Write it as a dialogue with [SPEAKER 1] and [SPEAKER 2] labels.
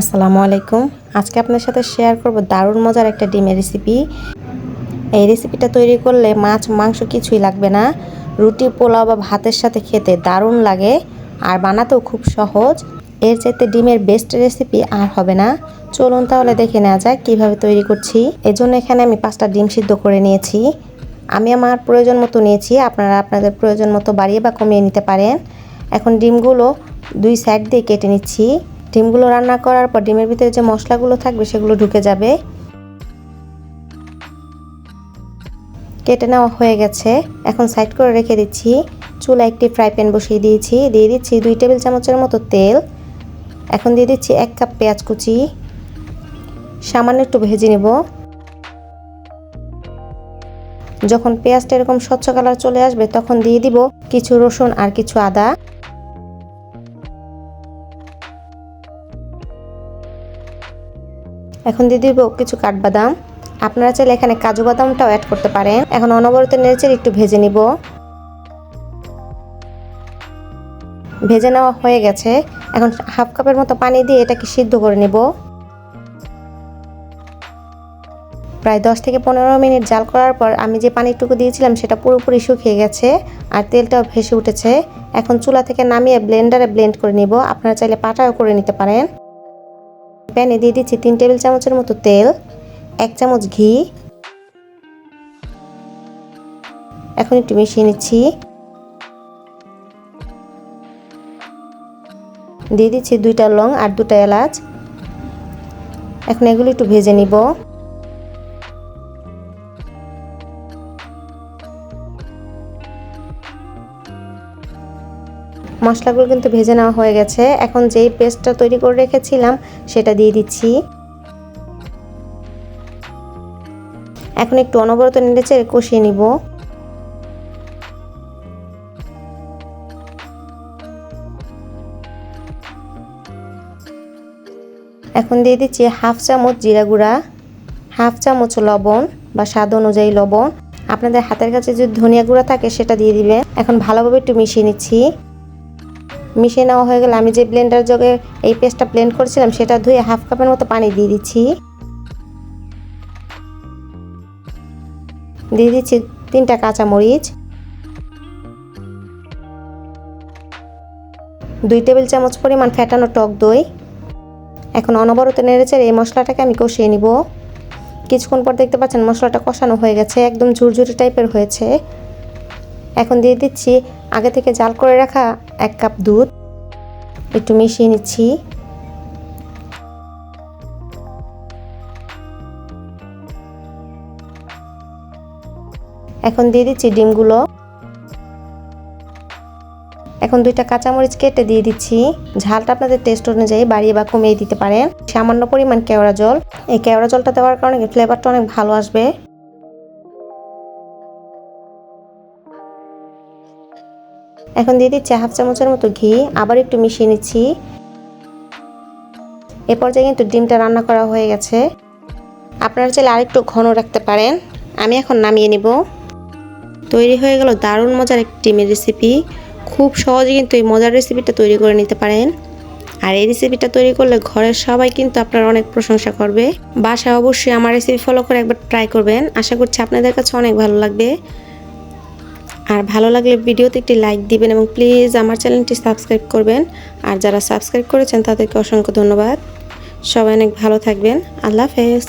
[SPEAKER 1] আসসালামু আলাইকুম। আজকে আপনার সাথে শেয়ার করব দারুণ মজার একটা ডিমের রেসিপি এই রেসিপিটা তৈরি করলে মাছ, মাংস কিছুই লাগবে না। রুটি, পোলাও বা ভাতের সাথে খেতে দারুণ লাগে আর বানাতেও খুব সহজ। এর চাইতে ডিমের বেস্ট রেসিপি আর হবে না। চলুন তাহলে দেখে নেওয়া যাক কীভাবে তৈরি করছি। এর জন্য এখানে আমি পাঁচটা ডিম সিদ্ধ করে নিয়েছি। আমি আমার প্রয়োজন মতো নিয়েছি, আপনারা আপনাদের প্রয়োজন মতো বাড়িয়ে বা কমিয়ে নিতে পারেন। এখন ডিমগুলো দুই সাইড দিয়ে কেটে নিচ্ছি। ডিমগুলো রান্না করার পর ডিমের ভিতরে যে মশলাগুলো থাকবে সেগুলো ঢুকে যাবে। কেটে নেওয়া হয়ে গেছে। এখন সাইড করে রেখে দিচ্ছি। চুলা একটি ফ্রাই প্যান বসিয়ে দিয়েছি। দিয়ে দিচ্ছি দুই টেবিল চামচের মতো তেল। এখন দিয়ে দিচ্ছি এক কাপ পেঁয়াজ কুচি। সামান্য একটু ভেজে নেব। যখন পেঁয়াজটা এরকম স্বচ্ছ কালার চলে আসবে, তখন দিয়ে দিব কিছু রসুন আর কিছু আদা। এখন দিয়ে দিব কিছু কাঠবাদাম। আপনারা চাইলে এখানে কাজু বাদামটাও অ্যাড করতে পারেন। এখন অনবরত নেড়েচেড়ে একটু ভেজে নিব। ভেজে নেওয়া হয়ে গেছে। এখন হাফ কাপের মতো পানি দিয়ে এটাকে সিদ্ধ করে নেব। প্রায় দশ থেকে পনেরো মিনিট জাল করার পর আমি যে পানিটুকু দিয়েছিলাম সেটা পুরোপুরি শুকিয়ে গেছে আর তেলটাও ভেসে উঠেছে। এখন চুলা থেকে নামিয়ে ব্লেন্ডারে ব্লেন্ড করে নিব। আপনারা চাইলে পাটাও করে নিতে পারেন। প্যানে দিয়ে দিচ্ছি তিন টেবিল চামচের মতো তেল, এক চামচ ঘি। এখন একটু মিশিয়ে নিচ্ছি। দিয়ে দিচ্ছি দুইটা লং আর দুটা এলাচ। এখন এগুলো একটু ভেজে নিব। মশলাগুলো কিন্তু ভেজে নেওয়া হয়ে গেছে। এখন যেই পেস্টটা তৈরি করে রেখেছিলাম, সেটা দিয়ে দিচ্ছি। এখন একটু অনবরত নেড়েচে কষিয়ে নিব। এখন দিয়ে দিচ্ছি হাফ চামচ জিরা গুঁড়া, হাফ চামচ লবণ বা স্বাদ অনুযায়ী লবণ। আপনাদের হাতের কাছে যদি ধনিয়া গুঁড়া থাকে, সেটা দিয়ে দিবেন এখন ভালোভাবে একটু মিশিয়ে নিচ্ছি। মিশিয়ে নেওয়া হয়ে গেলে আমি যে ব্লেন্ডার জগে এই পেস্টটা ব্লেন্ড করেছিলাম, সেটা ধুয়ে হাফ কাপের মতো পানি দিয়ে দিচ্ছি। দিয়ে দিচ্ছি তিনটা কাঁচামরিচ। দুই টেবিল চামচ পরিমাণ ফ্যাটানো টক দই। এখন অনবরত নেড়েচেড়ে এই মশলাটাকে আমি কষিয়ে নিব। কিছুক্ষণ পর দেখতে পাচ্ছেন মশলাটা কষানো হয়ে গেছে, একদম ঝুরঝুরি টাইপের হয়েছে। এখন দিয়ে দিচ্ছি আগে থেকে জাল করে রাখা এক কাপ দুধ। একটু মিশিয়ে নিচ্ছি। এখন দিয়ে দিচ্ছি ডিমগুলো। এখন দুইটা কাঁচামরিচ কেটে দিয়ে দিচ্ছি। ঝালটা আপনাদের টেস্ট অনুযায়ী বাড়িয়ে বা কমিয়ে দিতে পারেন। সামান্য পরিমাণ কেওড়া জল। এই কেওড়া জলটা দেওয়ার কারণে ফ্লেভারটা অনেক ভালো আসবে। এখন দিয়ে দিচ্ছি হাফ চামচের মতো ঘি, আবার একটু মিশিয়ে নিচ্ছি। এ পর্যায়ে কিন্তু ডিমটা রান্না করা হয়ে গেছে। আপনারা চাইলে আরেকটু ঘন রাখতে পারেন। আমি এখন নামিয়ে নিব। তৈরি হয়ে গেল দারুণ মজার একটি ডিমের রেসিপি খুব সহজে কিন্তু এই মজার রেসিপিটা তৈরি করে নিতে পারেন। আর এই রেসিপিটা তৈরি করলে ঘরের সবাই কিন্তু আপনার অনেক প্রশংসা করবে। বাসায় অবশ্যই আমার রেসিপি ফলো করে একবার ট্রাই করবেন। আশা করছি আপনাদের কাছে অনেক ভালো লাগবে। আর ভালো লাগলে ভিডিওতে একটি লাইক দিবেন এবং প্লিজ আমার চ্যানেলটি সাবস্ক্রাইব করবেন। আর যারা সাবস্ক্রাইব করেছেন তাদেরকে অসংখ্য ধন্যবাদ। সবাই অনেক ভালো থাকবেন। আল্লাহ হাফেজ।